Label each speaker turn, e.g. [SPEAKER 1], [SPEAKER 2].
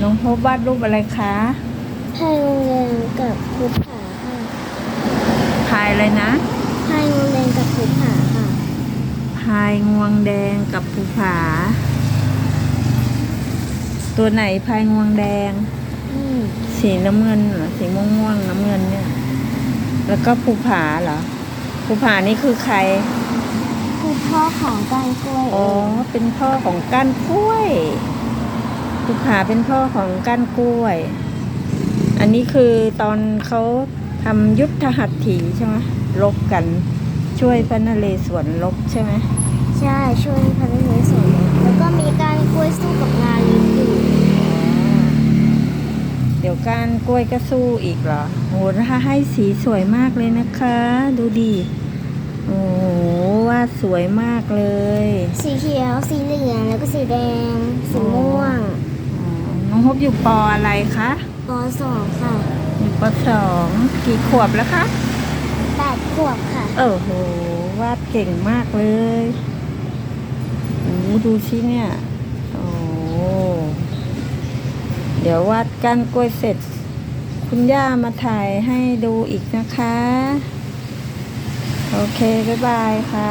[SPEAKER 1] น้องพบวาดรูปอะไรคะ
[SPEAKER 2] พายโรงเรียนกับภูผาค่ะ
[SPEAKER 1] พายอะไรนะ
[SPEAKER 2] พายโรงเรียนกับภูผาค่ะ
[SPEAKER 1] พายงวงแดงกับภูผา ตัวไหนพายงวงแดง
[SPEAKER 2] อืม
[SPEAKER 1] สีน้ำเงินเหรอสีม่วงม่วงๆน้ำเงินเนี่ย แล้วก็ภูผาเหรอภูผานี่คือใคร
[SPEAKER 2] คือพ่อของก้านกล้วย
[SPEAKER 1] อ๋อ เป็นพ่อของก้านกล้วย ภูผาเป็นพ่อของก้านกล้วย อันนี้คือตอนเขาทำยุทธหัตถีใช่ไหมลบกันช่วยพระนเรศวรลบใช่ไหม
[SPEAKER 2] ใช่ช่วยพระนเรศวรแล้วก็มีก้านกล้วยสู้กับงาลิงอยู่
[SPEAKER 1] เดี๋ยวก้านกล้วยก็สู้อีกเหรอโหถ้าให้สีสวยมากเลยนะคะ ดูดิโอ้โหวาดสวยมากเลย
[SPEAKER 2] สีเขียวสีเหลืองแล้วก็สีแดงสีม่วง
[SPEAKER 1] อน้องพบอยู่ปออะไรคะ
[SPEAKER 2] ปสองค่ะ
[SPEAKER 1] อยู่ปสองกี่ขวบแล้วคะ
[SPEAKER 2] แปดขวบค่ะ
[SPEAKER 1] โอ้โหวาดเก่งมากเลยโอ้ดูสิเนี่ยโอ้เดี๋ยววาดก้านกล้วยเสร็จ คุณย่ามาถ่ายให้ดูอีกนะคะ โอเค บ๊ายบายค่ะ